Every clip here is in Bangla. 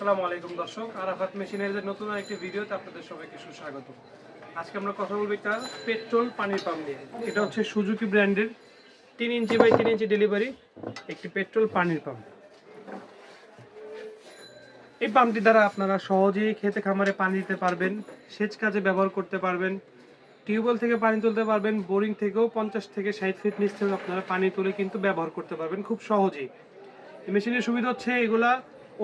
আসসালামু আলাইকুম, দর্শক। আরাফাত মেশিনের যে নতুন একটি ভিডিওতে আপনাদের সবাইকে সুস্বাগত। আজকে আমরা কথা বলব একটা পেট্রোল পানির পাম্প নিয়ে। এটা হচ্ছে সুজুকি ব্র্যান্ডের তিন ইঞ্চি বাই তিন ইঞ্চি ডেলিভারি একটি পেট্রোল পানির পাম্প। এই পাম্পটি দ্বারা আপনারা সহজেই খেতে খামারে পানি দিতে পারবেন, সেচ কাজে ব্যবহার করতে পারবেন, টিউবওয়েল থেকে পানি তুলতে পারবেন, বোরিং থেকেও পঞ্চাশ থেকে ষাট ফিট নিচ থেকে আপনারা পানি তুলে কিন্তু ব্যবহার করতে পারবেন খুব সহজেই। মেশিনের সুবিধা হচ্ছে এগুলা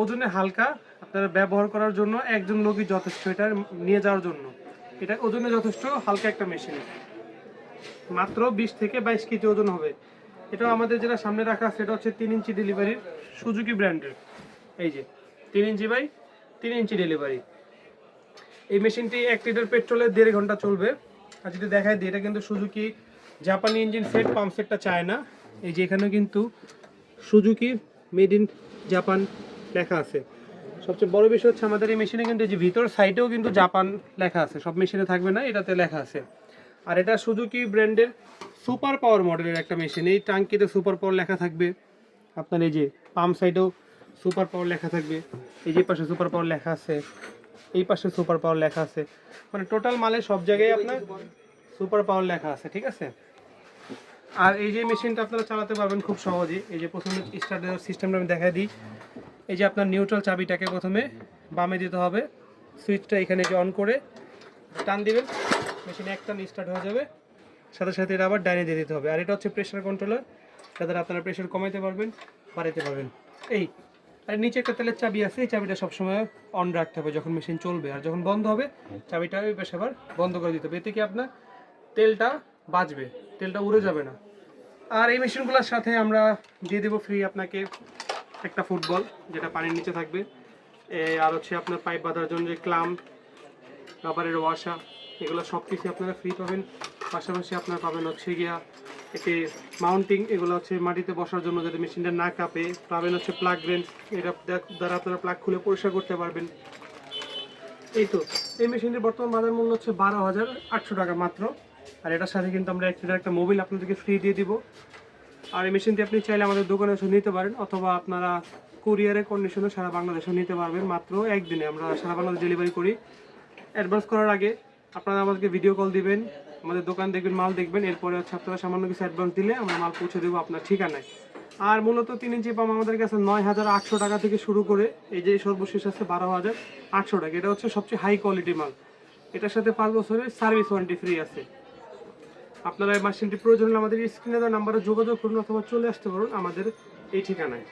ওজনে হালকা আপনারা ব্যবহার করার জন্য একজন লোকই যথেষ্ট, এটা নিয়ে যাওয়ার জন্য। এটা ওজনে যথেষ্ট, হালকা একটা মেশিন মাত্র বিশ থেকে বাইশ কেজি ওজন হবে। এটা আমাদের যেটা সামনে রাখা এটা হচ্ছে তিন ইঞ্চি ডেলিভারির সুজুকি ব্র্যান্ডের। এই যে, তিন ইঞ্চি বাই তিন ইঞ্চি ডেলিভারি এই মেশিনটি এক লিটার পেট্রোলে দেড় ঘণ্টা চলবে। আর যদি দেখায় দিই, এটা কিন্তু সুজুকি জাপানি ইঞ্জিন সেট পাম্প সেটটা চায় না। এই যে এখানে কিন্তু সুজুকি মেড ইন জাপান লেখা আছে। সবচেয়ে বড় বিষয় হচ্ছে আমাদের এই মেশিনে কিন্তু যে ভিতর সাইডেও কিন্তু জাপান লেখা আছে। সব মেশিনে থাকবে না, এটাতে লেখা আছে। আর এটা সুজুকি ব্র্যান্ডের সুপার পাওয়ার মডেলের একটা মেশিন এই টাঙ্কিতে সুপার পাওয়ার লেখা থাকবে। আপনার এই যে পাম্প সাইডেও সুপার পাওয়ার লেখা থাকবে। এই যে পাশে সুপার পাওয়ার লেখা আছে, এই পাশে সুপার পাওয়ার লেখা আছে। মানে টোটাল মালে সব জায়গায় আপনার সুপার পাওয়ার লেখা আছে, ঠিক আছে? আর এই যে মেশিনটা আপনারা চালাতে পারবেন খুব সহজেই। এই যে প্রথমে স্টার্ট সিস্টেমটা আমি দেখাই দিই। এই যে আপনার নিউট্রাল চাবিটাকে প্রথমে বামে দিতে হবে। সুইচটা এখানে যে অন করে, টান দিবেন মেশিন এক টান স্টার্ট হয়ে যাবে। সাথে সাথে এটা আবার ডাইনে দিয়ে দিতে হবে। আর এটা হচ্ছে প্রেশার কন্ট্রোলার যাতে আপনারা প্রেশার কমাইতে পারবেন, বাড়াইতে পারবেন। এই, আর নিচে একটা তেলের চাবি আছে, এই চাবিটা সবসময় অন রাখতে হবে যখন মেশিন চলবে। আর যখন বন্ধ হবে, চাবিটা পাশে আবার বন্ধ করে দিতে হবে। এতে কি আপনার তেলটা বাঁচবে, তেলটা উড়ে যাবে না। আর এই মেশিনগুলোর সাথে আমরা দিয়ে দেবো ফ্রি আপনাকে একটা ফুটবল যেটা পানির নিচে থাকবে। আর হচ্ছে আপনার পাইপ বাঁধার জন্য যে ক্লাম রাবারের ওয়াশা, এগুলো সব কিছু আপনারা ফ্রি পাবেন। পাশাপাশি আপনারা পাবেন হচ্ছে গিয়া এতে মাউন্টিং এগুলো হচ্ছে মাটিতে বসার জন্য যাতে মেশিনটা না কাঁপে। পাবেন হচ্ছে প্লাগ রেঞ্জ এটা দ্বারা আপনারা প্লাগ খুলে পরিষ্কার করতে পারবেন। এই তো, এই মেশিনটির বর্তমান বাজার মূল্য হচ্ছে বারো হাজার আটশো টাকা মাত্র। আর এটার সাথে কিন্তু আমরা একটা একটা মোবাইল আপনাদেরকে ফ্রি দিয়ে দিব। আর এই মেশিনটি আপনি চাইলে আমাদের দোকানে এসে নিতে পারেন, অথবা আপনারা কুরিয়ারে কন্ডিশনে সারা বাংলাদেশে নিতে পারবেন। মাত্র একদিনে আমরা সারা বাংলাদেশ ডেলিভারি করি। অ্যাডভান্স করার আগে আপনারা আমাদেরকে ভিডিও কল দিবেন, আমাদের দোকান দেখবেন, মাল দেখবেন, এরপরে হচ্ছে আপনারা সামান্য কিছু অ্যাডভান্স দিলে আমরা মাল পৌঁছে দেবো আপনার ঠিকানায়। আর মূলত তিন ইঞ্চি পাম আমাদের কাছে নয় হাজার আটশো টাকা থেকে শুরু করে, এই যে সর্বশেষ আছে বারো হাজার আটশো টাকা। এটা হচ্ছে সবচেয়ে হাই কোয়ালিটি মাল। এটার সাথে পাঁচ বছরের সার্ভিস ওয়ারেন্টি ফ্রি আছে। আপনারা এই মেশিনটি প্রয়োজন হলে আমাদের স্ক্রিনে দেওয়া নাম্বারে যোগাযোগ করুন অথবা চলে আসতে পারুন আমাদের এই ঠিকানায়।